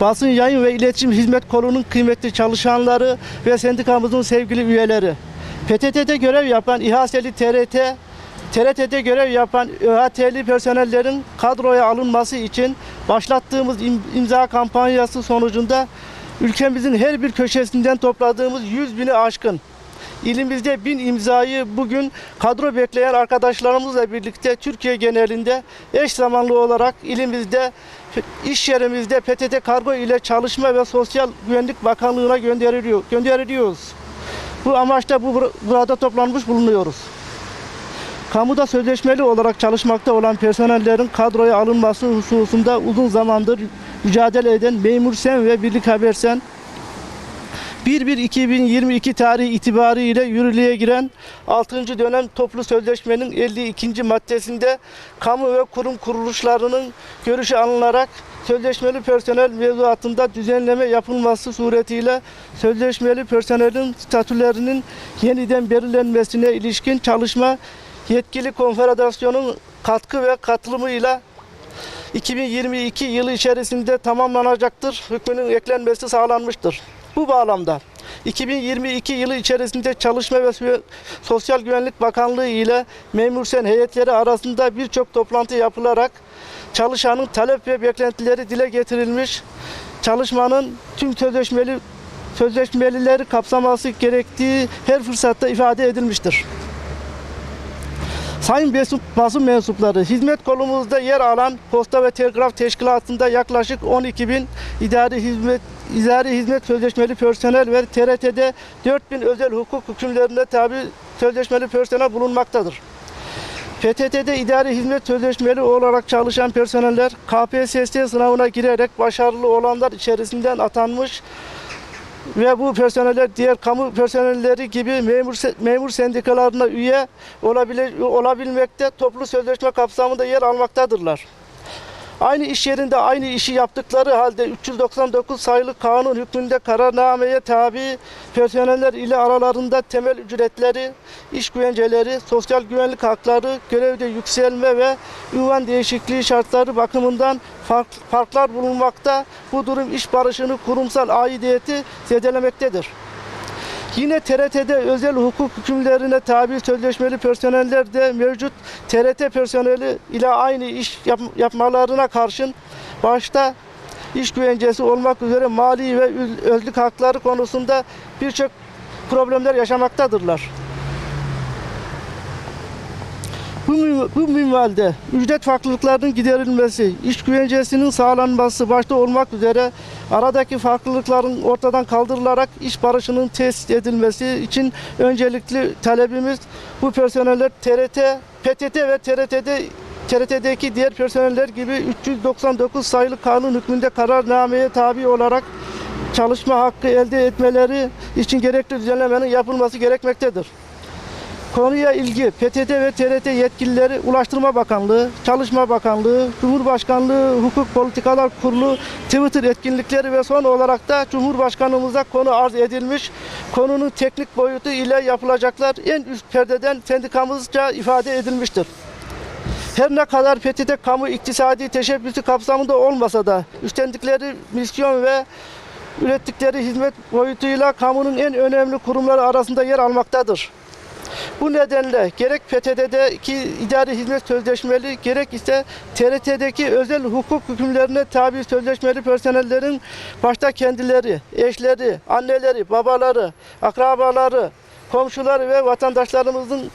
basın yayın ve iletişim hizmet kolunun kıymetli çalışanları ve sendikamızın sevgili üyeleri. PTT'de görev yapan İHA'seli TRT, TRT'de görev yapan ÖHT'li personellerin kadroya alınması için başlattığımız im- imza kampanyası sonucunda ülkemizin her bir köşesinden topladığımız 100 bini aşkın İlimizde bin imzayı bugün kadro bekleyen arkadaşlarımızla birlikte Türkiye genelinde eş zamanlı olarak ilimizde iş yerimizde PTT Kargo ile Çalışma ve Sosyal Güvenlik Bakanlığı'na gönderiliyor, gönderiliyoruz. Bu amaçla bu burada toplanmış bulunuyoruz. Kamuda sözleşmeli olarak çalışmakta olan personellerin kadroya alınması hususunda uzun zamandır mücadele eden Memur Sen ve Birlik Habersen 1-1-2022 tarihi itibariyle yürürlüğe giren 6. dönem toplu sözleşmenin 52. maddesinde kamu ve kurum kuruluşlarının görüşü alınarak sözleşmeli personel mevzuatında düzenleme yapılması suretiyle sözleşmeli personelin statülerinin yeniden belirlenmesine ilişkin çalışma yetkili konfederasyonun katkı ve katılımıyla 2022 yılı içerisinde tamamlanacaktır. Hükmünün eklenmesi sağlanmıştır. Bu bağlamda 2022 yılı içerisinde Çalışma ve Sosyal Güvenlik Bakanlığı ile memur sen heyetleri arasında birçok toplantı yapılarak çalışanın talep ve beklentileri dile getirilmiş. Çalışmanın tüm sözleşmeli sözleşmelileri kapsaması gerektiği her fırsatta ifade edilmiştir. Sayın Besup, basın mensupları, hizmet kolumuzda yer alan Posta ve Telgraf Teşkilatı'nda yaklaşık 12 bin idari hizmet idari hizmet sözleşmeli personel ve TRT'de 4 bin özel hukuk hükümlerine tabi sözleşmeli personel bulunmaktadır. PTT'de idari hizmet sözleşmeli olarak çalışan personeller KPSS sınavına girerek başarılı olanlar içerisinden atanmış ve bu personeller diğer kamu personelleri gibi memur memur sendikalarına üye olabile, olabilmekte toplu sözleşme kapsamında yer almaktadırlar. Aynı iş yerinde aynı işi yaptıkları halde 399 sayılı kanun hükmünde kararnameye tabi personeller ile aralarında temel ücretleri, iş güvenceleri, sosyal güvenlik hakları, görevde yükselme ve ünvan değişikliği şartları bakımından fark, farklar bulunmakta. Bu durum iş barışını, kurumsal aidiyeti zedelemektedir. Yine TRT'de özel hukuk hükümlerine tabi sözleşmeli personeller de mevcut TRT personeli ile aynı iş yap- yapmalarına karşın başta iş güvencesi olmak üzere mali ve özlük hakları konusunda birçok problemler yaşamaktadırlar. Bu, bu minvalde ücret farklılıklarının giderilmesi, iş güvencesinin sağlanması başta olmak üzere aradaki farklılıkların ortadan kaldırılarak iş barışının tesis edilmesi için öncelikli talebimiz bu personeller TRT, PTT ve TRT'de TRT'deki diğer personeller gibi 399 sayılı kanun hükmünde kararnameye tabi olarak çalışma hakkı elde etmeleri için gerekli düzenlemenin yapılması gerekmektedir. Konuya ilgi PTT ve TRT yetkilileri Ulaştırma Bakanlığı, Çalışma Bakanlığı, Cumhurbaşkanlığı Hukuk Politikalar Kurulu Twitter etkinlikleri ve son olarak da Cumhurbaşkanımıza konu arz edilmiş. Konunun teknik boyutu ile yapılacaklar en üst perdeden sendikamızca ifade edilmiştir. Her ne kadar PTT kamu iktisadi teşebbüsü kapsamında olmasa da üstlendikleri misyon ve ürettikleri hizmet boyutuyla kamunun en önemli kurumları arasında yer almaktadır. Bu nedenle gerek PTT'deki idari hizmet sözleşmeli gerek ise TRT'deki özel hukuk hükümlerine tabi sözleşmeli personellerin başta kendileri, eşleri, anneleri, babaları, akrabaları, komşuları ve vatandaşlarımızın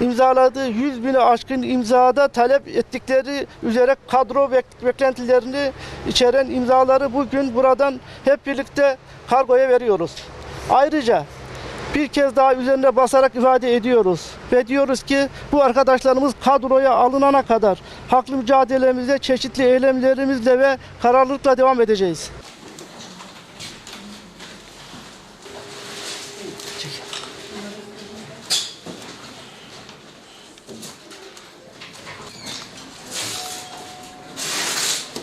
imzaladığı 100 bini aşkın imzada talep ettikleri üzere kadro bek- beklentilerini içeren imzaları bugün buradan hep birlikte kargoya veriyoruz. Ayrıca bir kez daha üzerine basarak ifade ediyoruz. Ve diyoruz ki bu arkadaşlarımız kadroya alınana kadar haklı mücadelemizde çeşitli eylemlerimizle ve kararlılıkla devam edeceğiz. Çek.